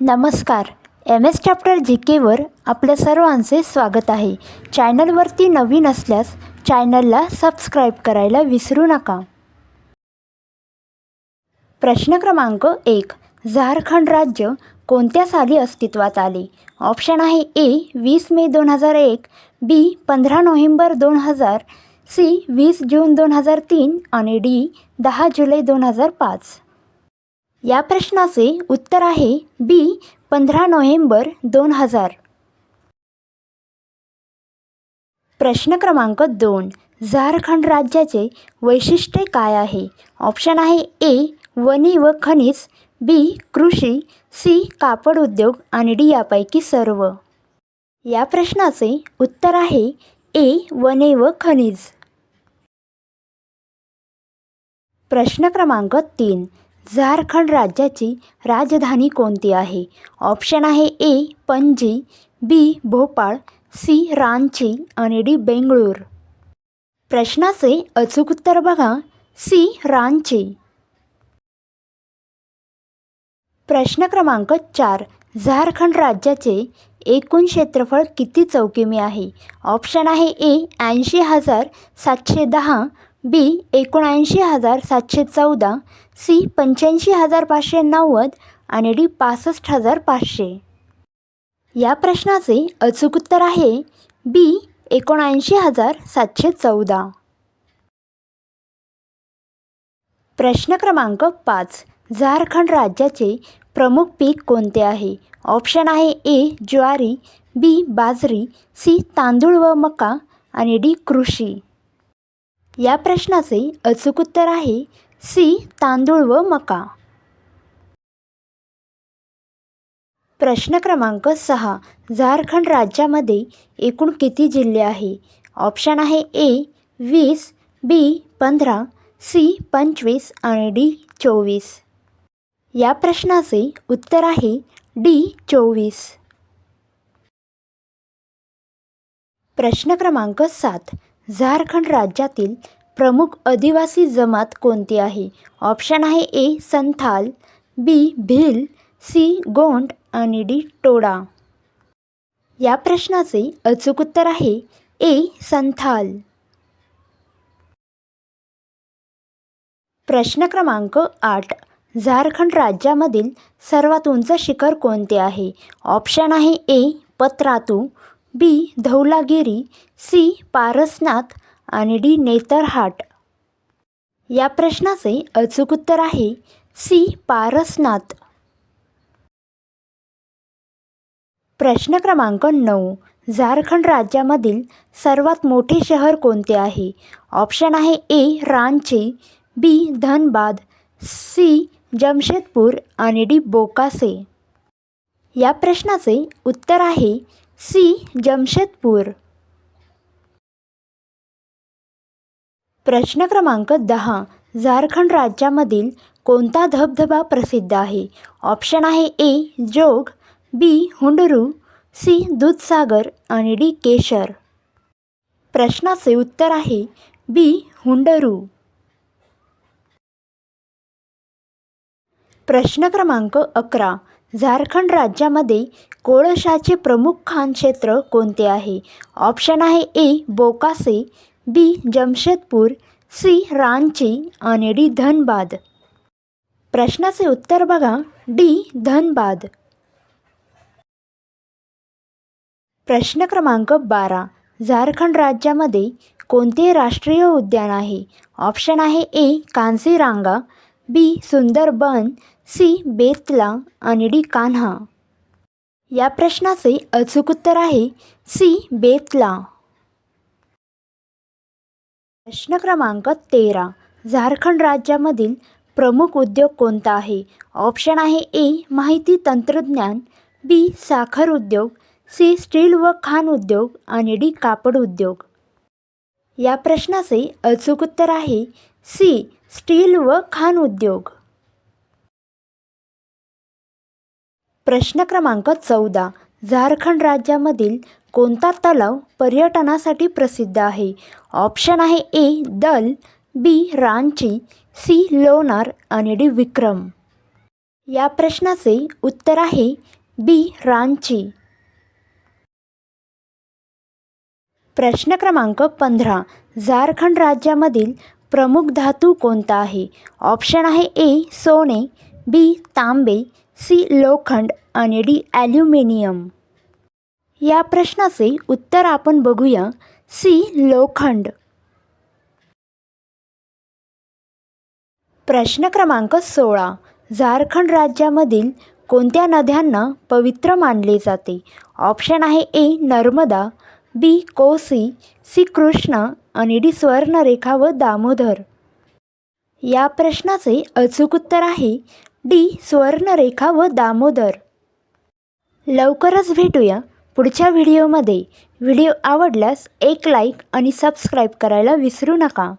नमस्कार. M S chapter जी केवर आपल्या सर्वांचे स्वागत आहे. चॅनलवरती नवीन असल्यास चॅनलला सबस्क्राईब करायला विसरू नका. प्रश्न क्रमांक एक. झारखंड राज्य कोणत्या साली अस्तित्वात आले? ऑप्शन आहे ए वीस मे दोन हजार एक बी पंधरा नोव्हेंबर दोन हजार सी वीस जून दोन हजार तीन आणि डी दहा जुलै दोन हजार पाच. या प्रश्नाचे उत्तर आहे बी पंधरा नोव्हेंबर दोन हजार. प्रश्न क्रमांक दोन झारखंड राज्याचे वैशिष्ट्य काय आहे? ऑप्शन आहे ए वनी व खनिज बी कृषी सी कापड उद्योग आणि डी यापैकी सर्व. या प्रश्नाचे उत्तर आहे ए वने व खनिज. प्रश्न क्रमांक तीन झारखंड राज्याची राजधानी कोणती आहे? ऑप्शन आहे A Panaji B Bhopal C Ranchi आणि डी बेंगळूर. प्रश्नाचे अचूक उत्तर बघा. सी रांची. प्रश्न क्रमांक चार झारखंड राज्याचे एकूण क्षेत्रफळ किती चौकिमी आहे? ऑप्शन आहे ए ऐंशी हजार सातशे दहा बी एकोणऐंशी हजार सातशे चौदा सी पंच्याऐंशी हजार पाचशे नव्वद आणि डी पासष्ट हजार पाचशे. या प्रश्नाचे अचूक उत्तर आहे बी एकोणऐंशी हजार सातशे चौदा. प्रश्न क्रमांक पाच झारखंड राज्याचे प्रमुख पीक कोणते आहे? ऑप्शन आहे ए ज्वारी बी बाजरी सी तांदूळ व मका आणि डी कृषी. या प्रश्नाचे अचूक उत्तर आहे सी तांदूळ व मका. प्रश्न क्रमांक सहा झारखंड राज्यामध्ये एकूण किती जिल्हे आहे? ऑप्शन आहे ए वीस बी पंधरा सी पंचवीस आणि डी चोवीस. या प्रश्नाचे उत्तर आहे डी चोवीस. प्रश्न क्रमांक सात झारखंड राज्यातील प्रमुख आदिवासी जमात कोणती आहे? ऑप्शन आहे A Santhal B Bhil C Gond आणि डी टोडा. या प्रश्नाचे अचूक उत्तर आहे ए संथाल. प्रश्न क्रमांक आठ झारखंड राज्यामधील सर्वात उंच शिखर कोणते आहे? ऑप्शन आहे A Patratu B Dhaulagiri C Parasnath आणि डी नेतरहाट या प्रश्नाचे अचूक उत्तर आहे सी पारसनाथ. प्रश्न क्रमांक नऊ. झारखंड राज्यामधील सर्वात मोठे शहर कोणते आहे? ऑप्शन आहे A Ranchi B Dhanbad C Jamshedpur आणि डी बोकासे. या प्रश्नाचे उत्तर आहे सी जमशेदपूर. प्रश्न क्रमांक दहा. झारखंड राज्यामधील कोणता धबधबा प्रसिद्ध आहे? ऑप्शन आहे A Jog B Hundru C Dudhsagar आणि डी केशर. प्रश्नाचे उत्तर आहे बी हुंडरू. प्रश्न क्रमांक अकरा. झारखंड राज्यामध्ये कोळशाचे प्रमुख खान क्षेत्र कोणते आहे? ऑप्शन आहे ए बोकासे बी. जमशेदपूर सी. रांची आणि डी. धनबाद. प्रश्नाचे उत्तर बघा. डी. धनबाद. प्रश्न क्रमांक बारा. झारखंड राज्यामध्ये कोणते राष्ट्रीय उद्यान आहे? ऑप्शन आहे A. Kaziranga B. Sundarban C. Betla आणि डी. कान्हा. या प्रश्नाचे अचूक उत्तर आहे सी. बेतला. प्रश्न क्रमांक तेरा. झारखंड राज्यामधील प्रमुख उद्योग कोणता आहे? ऑप्शन आहे ए माहिती तंत्रज्ञान बी साखर उद्योग सी स्टील व खाण उद्योग आणि डी कापड उद्योग. या प्रश्नाचे अचूक उत्तर आहे सी स्टील व खाण उद्योग. प्रश्न क्रमांक चौदा. झारखंड राज्यामधील कोणता तलाव पर्यटनासाठी प्रसिद्ध आहे? ऑप्शन आहे ए दल बी रांची सी लोणार आणि डी विक्रम. या प्रश्नाचे उत्तर आहे बी रांची. प्रश्न क्रमांक पंधरा झारखंड राज्यामधील प्रमुख धातू कोणता आहे? ऑप्शन आहे ए सोने बी तांबे सी लोखंड आणि डी ॲल्युमिनियम. या प्रश्नाचे उत्तर आपण बघूया. सी. लोखंड. प्रश्न क्रमांक सोळा. झारखंड राज्यामधील कोणत्या नद्यांना पवित्र मानले जाते? ऑप्शन आहे A. Narmada B. Kosi C. Krishna आणि डी. स्वर्णरेखा व दामोदर. या प्रश्नाचे अचूक उत्तर आहे डी. स्वर्णरेखा व दामोदर. लवकरच भेटूया. पुढच्या व्हिडिओमध्ये. व्हिडिओ आवडल्यास एक लाईक आणि सबस्क्राईब करायला विसरू नका.